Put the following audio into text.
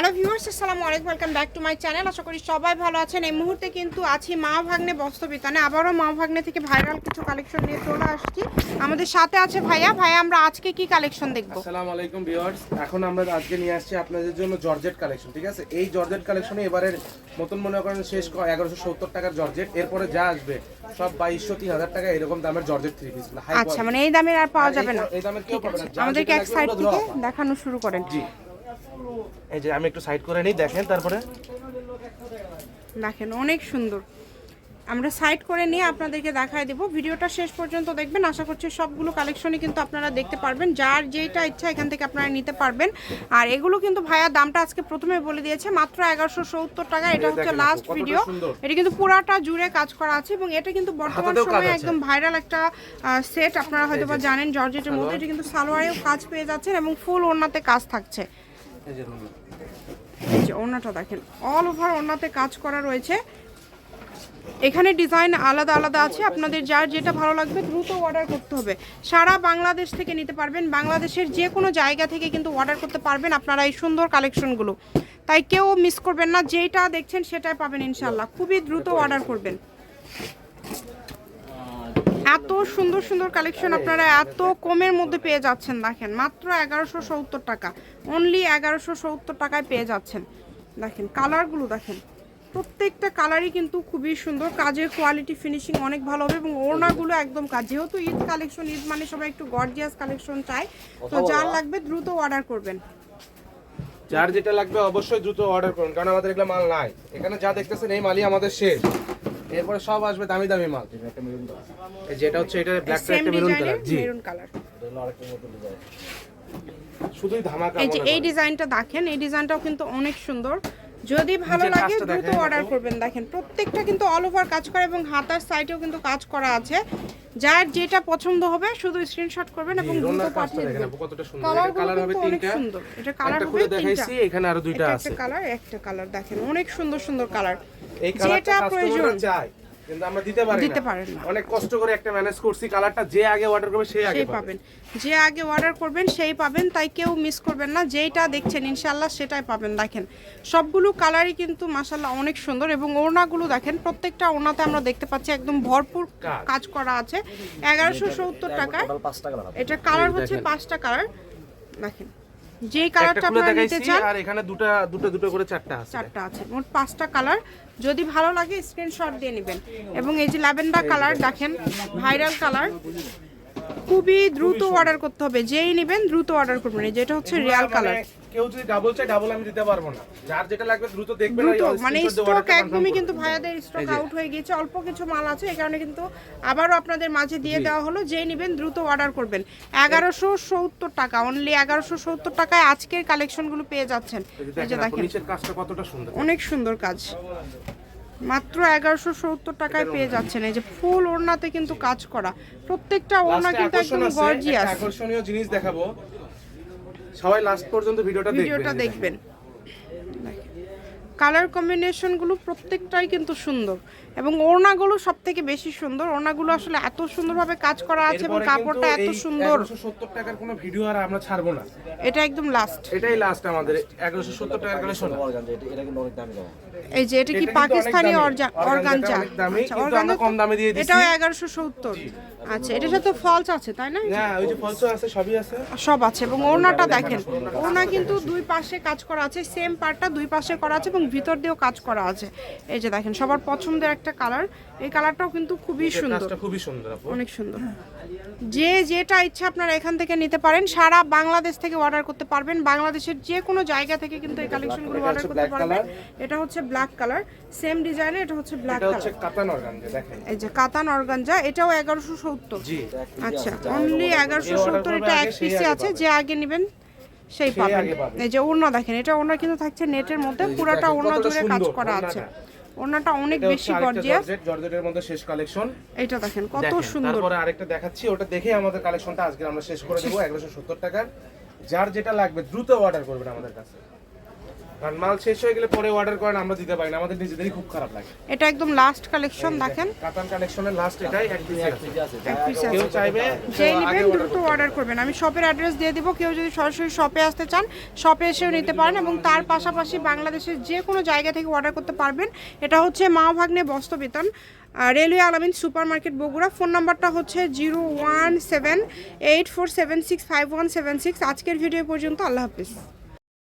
Hello viewers আসসালামু আলাইকুম welcome back to my channel. আশা করি সবাই ভালো আছেন। এই মুহূর্তে কিন্তু আছি মা ভাগ্নে বস্ত্রবিতানে আবারও মা ভাগ্নে থেকে ভাইরাল কিছু কালেকশন নিয়ে চলে আসছি। আমাদের সাথে আছে ভাইয়া। ভাইয়া আমরা আজকে কি কালেকশন দেখব? আসসালামু আলাইকুম ভিউয়ার্স। এখন আমরা আজকে নিয়ে আসছি আপনাদের জন্য জর্জেট কালেকশন ঠিক আছে? এই জর্জেট কালেকশনে এবারের নতুন মনে করেন শেষ এগারোশো সত্তর টাকার জর্জেট। এরপরে যা আসবে সব বাইশশো তিন হাজার টাকা এরকম দামের জর্জেট থ্রি পিস আচ্ছা মানে এই দামের আর পাওয়া যাবে না। এই দামের কেউ পাবে না। আমাদেরকে এক সাইড থেকে দেখানো শুরু করেন। জি। এই যে আমি একটু সাইড করে নিই দেখেন তারপরে। দেখেন অনেক সুন্দর। আমরা সাইড করে নিয়ে আপনাদেরকে দেখায় দেব। ভিডিওটা শেষ পর্যন্ত দেখবেন। আশা করছি সবগুলো কালেকশনই কিন্তু আপনারা দেখতে পারবেন। যার যেটা ইচ্ছা এখান থেকে আপনারা নিতে পারবেন। আর এগুলো কিন্তু ভাইয়া দামটা আজকে প্রথমে বলে দিয়েছে মাত্র এগারোশো সত্তর টাকা। এটা হচ্ছে লাস্ট ভিডিও এটা কিন্তু পুরাটা জুড়ে কাজ করা আছে এবং এটা কিন্তু বর্তমান সময়ে একদম ভাইরাল একটা সেট আপনারা হয়তো বা জানেন জর্জেটের মধ্যে এটা কিন্তু সালোয়ারেও কাজ পেয়ে যাচ্ছেন এবং ফুল ওড়নাতে কাজ থাকছে। এই যে ওড়নাটা। দেখেন। অল ওভার ওড়নাতে কাজ করা রয়েছে। এখানে ডিজাইন আলাদা আলাদা আছে। আপনাদের যার যেটা ভালো লাগবে দ্রুত অর্ডার করতে হবে। সারা বাংলাদেশ থেকে নিতে পারবেন। বাংলাদেশের যে কোনো জায়গা থেকে কিন্তু অর্ডার করতে পারবেন আপনারা এই সুন্দর কালেকশনগুলো তাই কেউ মিস করবেন না। যেটা দেখছেন সেটাই পাবেন ইনশাল্লাহ খুবই দ্রুত অর্ডার করবেন। এত সুন্দর সুন্দর কালেকশন আপনারা এত কমের মধ্যে পেয়ে যাচ্ছেন দেখেন মাত্র এগারোশো সত্তর টাকা। অনলি এগারোশো সত্তর টাকায় পেয়ে যাচ্ছেন। দেখেন কালারগুলো দেখেন প্রত্যেকটা কালারই কিন্তু খুবই সুন্দর। কাজের কোয়ালিটি ফিনিশিং অনেক ভালো হবে এবং ওড়নাগুলো একদম কাজ। যেহেতু ঈদ কালেকশন ঈদ মানে সবাই একটু গর্জিয়াস কালেকশন চায় তো যার লাগবে দ্রুত অর্ডার করবেন। যার যেটা লাগবে অবশ্যই দ্রুত অর্ডার করুন কারণ আমাদের এগুলো মাল নাই। এখানে যা দেখতেছেন এই মালই আমাদের শেষ। এরপরে সব আসবে দামি দামি মাল। যেটা হচ্ছে এটা ব্ল্যাক কালার একটা মেরুন কালার জি। মেরুন কালার শুধুই ধামাকা এই যে এই ডিজাইনটা দেখেন এই ডিজাইনটাও কিন্তু অনেক সুন্দর। যদি ভালো লাগে দ্রুত অর্ডার করবেন। দেখেন প্রত্যেকটা কিন্তু অল ওভার কাজ করে এবং হাতার সাইডেও কিন্তু কাজ করা আছে। যার যেটা পছন্দ হবে শুধু স্ক্রিনশট করবেন এবং দ্রুত পাঠিয়ে দেখেন দেবেন। আপু কতটা সুন্দর। কালার হবে তিনটা। সুন্দর। এটা কালার একটা হবে দেখাইছি এখানে আরও দুইটা আছে। একটা কালার একটা কালার দেখেন অনেক সুন্দর সুন্দর কালার এই যেটা কালারটা প্রয়োজন চাই কিন্তু আমরা দিতে পারি দিতে পারেন না। অনেক কষ্ট করে একটা ম্যানেজ করছি কালারটা যে আগে অর্ডার করবে সেই আগে পাবেন। যে আগে অর্ডার করবেন সেই পাবেন তাই কেউ মিস করবেন না। যেইটা দেখছেন ইনশাল্লাহ সেটাই পাবেন। দেখেন সবগুলো কালারই কিন্তু মাসাল্লাহ অনেক সুন্দর এবং ওড়নাগুলো দেখেন প্রত্যেকটা ওড়নাতে আমরা দেখতে পাচ্ছি একদম ভরপুর কাজ। কাজ করা আছে। এগারোশো সত্তর টাকায় এটা কালার হচ্ছে পাঁচটা কালার দেখেন। যেই কালারটা আপনারা নিতে চান আর এখানে দুটো দুটো দুটো করে চারটা আছে। চারটা আছে। মোট পাঁচটা কালার যদি ভালো লাগে স্ক্রিনশট দিয়ে নেবেন। এবং এই যে ল্যাভেন্ডার কালার দেখেন ভাইরাল কালার খুবই দ্রুত অর্ডার করতে হবে। যেই নেবেন দ্রুত অর্ডার করবেন। যেটা হচ্ছে রিয়াল মানে কালার কেউ যদি ডাবল চাই ডাবল আমি দিতে পারব না। যার যেটা লাগবে দ্রুত দেখবেন দ্রুত মানে স্টক একদমই কিন্তু। ভাইয়াদের স্টক আউট হয়ে গিয়েছে অল্প কিছু মাল আছে এই কারণে কিন্তু আবারও আপনাদের মাঝে দিয়ে দেওয়া হলো যেই নেবেন দ্রুত অর্ডার করবেন। এগারোশো সত্তর টাকা অনলি এগারোশো সত্তর টাকায় আজকের কালেকশনগুলো পেয়ে যাচ্ছেন। এই যে দেখেন কাজটা কতটা সুন্দর। অনেক সুন্দর কাজ। মাত্র এগারোশো সত্তর টাকায় পেয়ে যাচ্ছেন এই যে ফুল ওড়নাতে কিন্তু কাজ করা। প্রত্যেকটা ওড়না কিন্তু একদম গর্জিয়াস আকর্ষণীয় জিনিস দেখাবো। সবাই লাস্ট পর্যন্ত ভিডিওটা দেখবেন। ভিডিওটা দেখবেন। কালার কম্বিনেশনগুলো প্রত্যেকটাই কিন্তু সুন্দর এবং ওড়নাগুলো সব থেকে বেশি সুন্দর। ওড়নাগুলো আসলে এত সুন্দরভাবে কাজ করা আছে এবং কাপড়টা এত সুন্দর। 1170 টাকার কোনো ভিডিও আর আমরা ছাড়বো না। এটা একদম লাস্ট এটাই লাস্ট আমাদের। এগারোশো সত্তর টাকার কালেকশন এই যে এটা কি এটা কিন্তু পাকিস্তানি অনেক দামি। অর্গানজা। অনেক দামি, আচ্ছা, অর্গানজা কম দামে দিয়ে দিছি। এটাও এগারোশো সত্তর। আচ্ছা এটার সাথে ফলস আছে তাই না? হ্যাঁ ওই যে ফলসো আছে সবই আছে। সব আছে এবং ওড়নাটা দেখেন ওড়না কিন্তু দুই পাশে কাজ করা আছে সেম পার্টটা দুই পাশে করা আছে এবং ভিতর দিয়েও কাজ করা আছে। এই যে দেখেন সবার পছন্দের একটা কালার এই কালারটাও কিন্তু খুবই সুন্দর। খুবই সুন্দর অনেক সুন্দর। যে যেটা ইচ্ছা আপনারা এখান থেকে নিতে পারেন সারা বাংলাদেশ থেকে অর্ডার করতে পারবেন। বাংলাদেশের যে কোনো জায়গা থেকে কিন্তু এই কালেকশনগুলো অর্ডার করতে পারবেন। এটা হচ্ছে ব্ল্যাক কালার সেম ডিজাইনের এটা হচ্ছে ব্ল্যাক কালার এই যে কাতান অর্গানজা এটাও এগারোশো সত্তর। আচ্ছা অনলি এগারোশো সত্তর এটা এক পিসে আছে যে আগে নেবেন সেই পাবেন। এই যে দেখেন এটা কিন্তু থাকছে নেটের মধ্যে পুরাটা দেখেন জুড়ে কাজ করা আছে। ওড়নাটা অনেক বেশি গর্জিয়াস জর্জেটের মধ্যে শেষ কালেকশন এটা দেখেন কত সুন্দর। তারপরে আরেকটা দেখাচ্ছি ওটা দেখে আমাদের কালেকশনটা আজকে আমরা শেষ করে দেবো এগারোশো সত্তর টাকার। যার যেটা লাগবে দ্রুত অর্ডার করবেন আমাদের কাছে। কারণ মাল শেষ হয়ে গেলে পরে অর্ডার করেন আমরা দিতে পারি না। আমাদের নিজেদেরই খুব খারাপ লাগে। এটা একদম লাস্ট কালেকশন দেখেন। কাতান কালেকশনের লাস্ট এটাই এক পিস আছে। কেউ চাইবে যেই তো নেবেন দ্রুত অর্ডার করবেন। আমি শপের অ্যাড্রেস দিয়ে দিব কেউ যদি সরাসরি শপে আসতে চান শপে এসেও নিতে পারেন এবং তার পাশাপাশি বাংলাদেশের যে কোনো জায়গা থেকে অর্ডার করতে পারবেন। এটা হচ্ছে Maa Bhagne Bastrabitan railway Alamin super market Bogura. Phone নাম্বারটা হচ্ছে zero one seven eight four seven six five one seven six আজকের ভিডিও পর্যন্ত আল্লাহ হাফিজ।